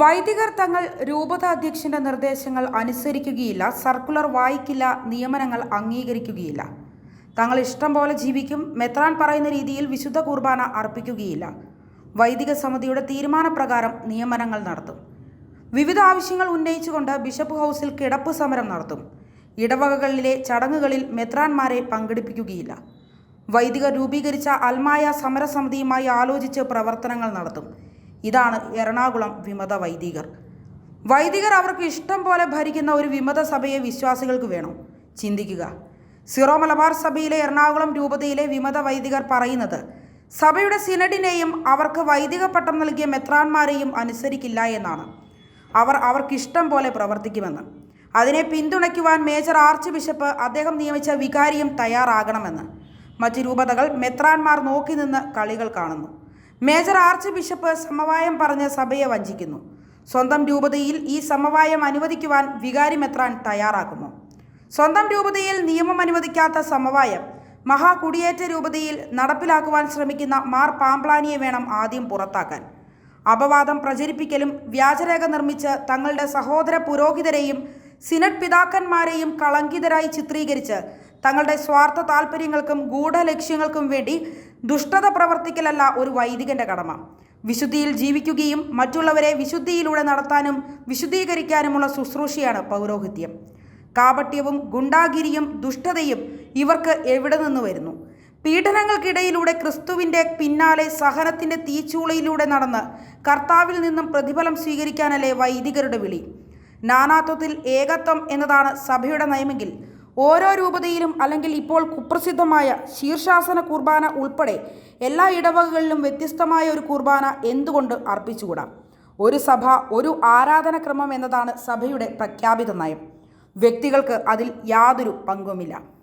വൈദികർ തങ്ങൾ രൂപത അധ്യക്ഷന്റെ നിർദ്ദേശങ്ങൾ അനുസരിക്കുകയില്ല സർക്കുലർ വായിക്കില്ല നിയമനങ്ങൾ അംഗീകരിക്കുകയില്ല. തങ്ങൾ ഇഷ്ടം പോലെ ജീവിക്കും മെത്രാൻ പറയുന്ന രീതിയിൽ വിശുദ്ധ കുർബാന അർപ്പിക്കുകയില്ല. വൈദിക സമിതിയുടെ തീരുമാനപ്രകാരം നിയമനങ്ങൾ നടത്തും. വിവിധ ആവശ്യങ്ങൾ ഉന്നയിച്ചുകൊണ്ട് ബിഷപ്പ് ഹൗസിൽ കിടപ്പ് സമരം നടത്തും. ഇടവകകളിലെ ചടങ്ങുകളിൽ മെത്രാൻമാരെ പങ്കെടുപ്പിക്കുകയില്ല. വൈദികർ രൂപീകരിച്ച അൽമായ സമരസമിതിയുമായി ആലോചിച്ച് പ്രവർത്തനങ്ങൾ നടത്തും. ഇതാണ് എറണാകുളം വിമത വൈദികർ. വൈദികർ അവർക്ക് ഇഷ്ടം പോലെ ഭരിക്കുന്ന ഒരു വിമത സഭയെ വിശ്വാസികൾക്ക് വേണം. ചിന്തിക്കുക. സിറോ മലബാർ സഭയിലെ എറണാകുളം രൂപതയിലെ വിമത വൈദികർ പറയുന്നത് സഭയുടെ സിനഡിനെയും അവർക്ക് വൈദിക പട്ടം നൽകിയ മെത്രാന്മാരെയും അനുസരിക്കില്ല എന്നാണ്. അവർ അവർക്കിഷ്ടം പോലെ പ്രവർത്തിക്കുമെന്ന്. അതിനെ പിന്തുണയ്ക്കുവാൻ മേജർ ആർച്ച് ബിഷപ്പ് അദ്ദേഹം നിയമിച്ച വികാരിയും തയ്യാറാകണമെന്ന്. മറ്റ് രൂപതകൾ മെത്രാന്മാർ നോക്കി നിന്ന് കളികൾ കാണുന്നു. മേജർ ആർച്ച് ബിഷപ്പ് സമവായം പറഞ്ഞ് സഭയെ വഞ്ചിക്കുന്നു. സ്വന്തം രൂപതയിൽ ഈ സമവായം അനുവദിക്കുവാൻ വികാരി മെത്രാൻ തയ്യാറാക്കുന്നു സ്വന്തം രൂപതയിൽ നിയമം അനുവദിക്കാത്ത സമവായം മഹാകുടിയേറ്റ രൂപതയിൽ നടപ്പിലാക്കുവാൻ ശ്രമിക്കുന്ന മാർ പാംപ്ലാനിയെ വേണം ആദ്യം പുറത്താക്കാൻ. അപവാദം പ്രചരിപ്പിക്കലും വ്യാജരേഖ നിർമ്മിച്ച് തങ്ങളുടെ സഹോദര പുരോഹിതരെയും സിനഡ് പിതാക്കന്മാരെയും കളങ്കിതരായി ചിത്രീകരിച്ച് തങ്ങളുടെ സ്വാർത്ഥ താല്പര്യങ്ങൾക്കും ഗൂഢലക്ഷ്യങ്ങൾക്കും വേണ്ടി ദുഷ്ടത പ്രവർത്തിക്കലല്ല ഒരു വൈദികന്റെ കടമ. വിശുദ്ധിയിൽ ജീവിക്കുകയും മറ്റുള്ളവരെ വിശുദ്ധിയിലൂടെ നടത്താനും വിശുദ്ധീകരിക്കാനുമുള്ള ശുശ്രൂഷയാണ് പൗരോഹിത്യം. കാപട്യവും ഗുണ്ടാഗിരിയും ദുഷ്ടതയും ഇവർക്ക് എവിടെ നിന്ന് വരുന്നു? പീഡനങ്ങൾക്കിടയിലൂടെ ക്രിസ്തുവിന്റെ പിന്നാലെ സഹനത്തിന്റെ തീച്ചൂളയിലൂടെ നടന്ന് കർത്താവിൽ നിന്നും പ്രതിഫലം സ്വീകരിക്കാനല്ലേ വൈദികരുടെ വിളി? നാനാത്വത്തിൽ ഏകത്വം എന്നതാണ് സഭയുടെ നയമെങ്കിൽ ഓരോ രൂപതയിലും അല്ലെങ്കിൽ ഇപ്പോൾ കുപ്രസിദ്ധമായ ശീർഷാസന കുർബാന ഉൾപ്പെടെ എല്ലാ ഇടവകകളിലും വ്യത്യസ്തമായ ഒരു കുർബാന എന്തുകൊണ്ട് അർപ്പിച്ചുകൂടാം? ഒരു സഭ ഒരു ആരാധനക്രമം എന്നതാണ് സഭയുടെ പ്രഖ്യാപിത നയം. വ്യക്തികൾക്ക് അതിൽ യാതൊരു പങ്കുമില്ല.